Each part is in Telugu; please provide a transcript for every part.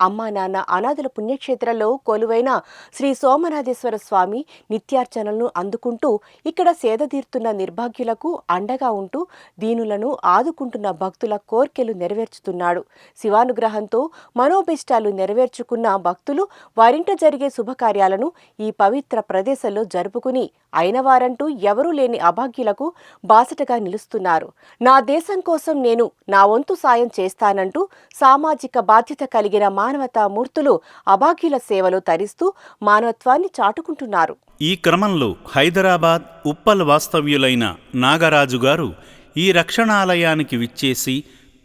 అమ్మా నాన్న అనాథుల పుణ్యక్షేత్రంలో కొలువైన శ్రీ సోమనాథేశ్వర స్వామి నిత్యార్చనలను అందుకుంటూ ఇక్కడ సేదతీరుతున్న నిర్భాగ్యులకు అండగా ఉంటూ దీనులను ఆదుకుంటున్న భక్తుల కోర్కెలు నెరవేర్చుతున్నాడు. శివానుగ్రహంతో మనోభిష్టాలు నెరవేర్చుకున్న భక్తులు వారింట జరిగే శుభకార్యాలను ఈ పవిత్ర ప్రదేశంలో జరుపుకుని అయినవారంటూ ఎవరూ లేని అభాగ్యులకు బాసటగా నిలుస్తున్నారు. నా దేశం కోసం నేను నా వంతు సాయం చేస్తానంటూ సామాజిక బాధ్యత కలిగిన మానవతా మూర్తులు అభాగ్యుల సేవలో తరిస్తూ మానవత్వాన్ని చాటుకుంటున్నారు. ఈ క్రమంలో హైదరాబాద్ ఉప్పల్ వాస్తవ్యులైన నాగరాజు గారు ఈ రక్షణాలయానికి విచ్చేసి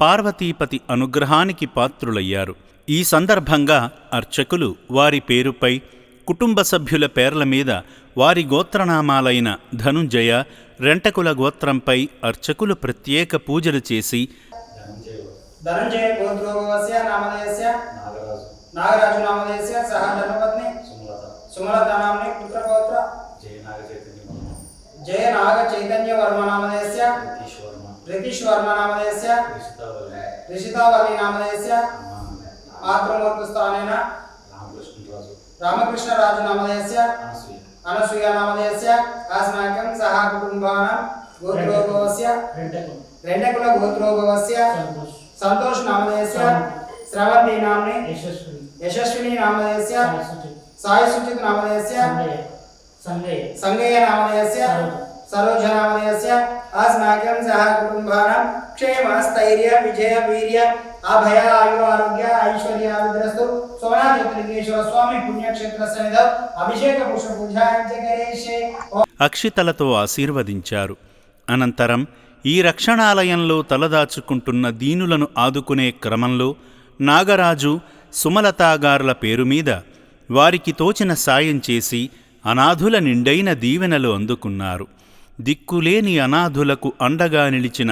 పార్వతీపతి అనుగ్రహానికి పాత్రులయ్యారు. ఈ సందర్భంగా అర్చకులు వారి పేరుపై కుటుంబ సభ్యుల పేర్ల మీద వారి గోత్రనామాలైన ధనుంజయ రెంటకుల గోత్రంపై అర్చకులు ప్రత్యేక పూజలు చేసి ధనంజయ గోత్రోభవస్య నామధేయస్య. నాగరాజు నామదేశ్య సహా ధనపత్ని సుమలత. నామని పుత్ర పౌత్ర జయ నాగ చైతన్య వర్మ నామదేశ్య రితీష్ వర్మ. నామదేశ్య రిషితావల్లి. నామదేశ్య ఆత్రమూర్తి స్థానేన రామకృష్ణరాజు. నామదేశ్య అనసూయ. నామదేశ్య ఆస్మాకం సహా కుటుంబానం గోత్రోభవస్య రెండకుల. గోత్రోభవస్య సంతోష్. నామదేశ్య శ్రవంతి. నామ్ని యశస్విని నామధేయస్య సాయి సుచిత్. నామధేయస్య సంగయ్య. నామధేయస్య సరోజ. నామధేయస్య అస్మాకం సహ కుటుంబాన క్షేమ స్థైర్య విజయ వీర్య అభయ ఆయు ఆరోగ్య ఐశ్వర్య ఆరుద్రస్తు సోమనాథ జ్యోతిలింగేశ్వర స్వామి పుణ్యక్షేత్ర సన్నిధ అభిషేక పుష్ప పూజాంచగరేషే అక్షితలతో ఆశీర్వదించారు. అనంతరం ఈ రక్షణాలయంలో తలదాచుకుంటున్న దీనులను ఆదుకునే క్రమంలో నాగరాజు సుమలతాగారుల పేరు మీద వారికి తోచిన సాయం చేసి అనాథుల నిండైన దీవెనలు అందుకున్నారు. దిక్కులేని అనాథులకు అండగా నిలిచిన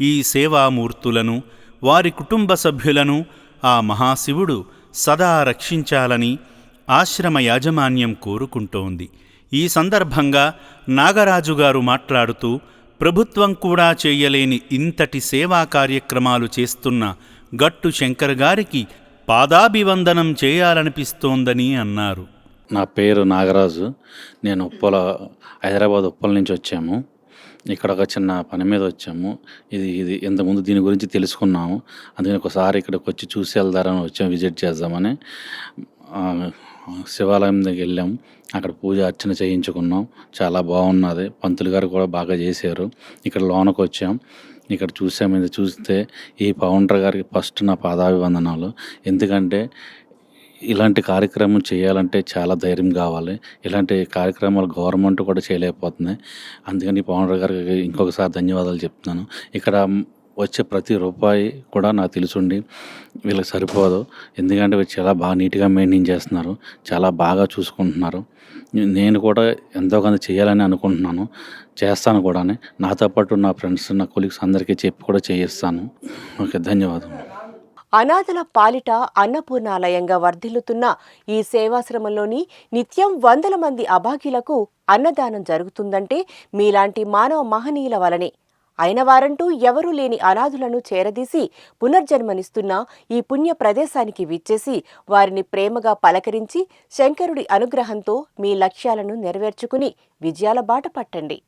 ఈ సేవామూర్తులను వారి కుటుంబ సభ్యులను ఆ మహాశివుడు సదా రక్షించాలని ఆశ్రమ యాజమాన్యం కోరుకుంటోంది. ఈ సందర్భంగా నాగరాజుగారు మాట్లాడుతూ ప్రభుత్వం కూడా చేయలేని ఇంతటి సేవా కార్యక్రమాలు చేస్తున్న గట్టు శంకర్ గారికి పాదాభివందనం చేయాలనిపిస్తోందని అన్నారు. నా పేరు నాగరాజు. నేను ఉప్పల హైదరాబాద్ ఉప్పల నుంచి వచ్చాము. ఇక్కడ ఒక చిన్న పని మీద వచ్చాము. ఇది ఇది ఇంతకుముందు దీని గురించి తెలుసుకున్నాము. అందుకని ఒకసారి ఇక్కడికి వచ్చి చూసి వెళ్దారని వచ్చాము విజిట్ చేద్దామని. శివాలయం దగ్గర వెళ్ళాము అక్కడ పూజ అర్చన చేయించుకున్నాం. చాలా బాగున్నది. పంతులు గారు కూడా బాగా చేశారు. ఇక్కడ లోనకు వచ్చాం ఇక్కడ చూసాము. ఇది చూస్తే ఈ పౌండర్ గారికి ఫస్ట్ నా పాదాభివందనాలు. ఎందుకంటే ఇలాంటి కార్యక్రమం చేయాలంటే చాలా ధైర్యం కావాలి. ఇలాంటి కార్యక్రమాలు గవర్నమెంట్ కూడా చేయలేకపోతుంది. అందుకని పవన్ గారికి ఇంకొకసారి ధన్యవాదాలు చెప్తున్నాను. ఇక్కడ వచ్చే ప్రతి రూపాయి కూడా నాకు తెలుసుండి. వీళ్ళకి సరిపోదు. ఎందుకంటే వీళ్ళు చాలా బాగా నీట్గా మెయింటైన్ చేస్తున్నారు. చాలా బాగా చూసుకుంటున్నారు. నేను కూడా ఎంతో కొంత చేయాలని అనుకుంటున్నాను. చేస్తాను కూడా నాతో పాటు నా ఫ్రెండ్స్ నా కొలీగ్స్ అందరికీ చెప్పి కూడా చేయిస్తాను. ఓకే ధన్యవాదం అనాథల పాలిట అన్నపూర్ణాలయంగా వర్ధిల్లుతున్న ఈ సేవాశ్రమంలోని నిత్యం వందల మంది అభాగ్యులకు అన్నదానం జరుగుతుందంటే మీలాంటి మానవ మహనీయుల వలనే. అయిన వారంటూ ఎవరూ లేని అనాథులను చేరదీసి పునర్జన్మనిస్తున్న ఈ పుణ్య ప్రదేశానికి విచ్చేసి వారిని ప్రేమగా పలకరించి శంకరుడి అనుగ్రహంతో మీ లక్ష్యాలను నెరవేర్చుకుని విజయాల బాట పట్టండి.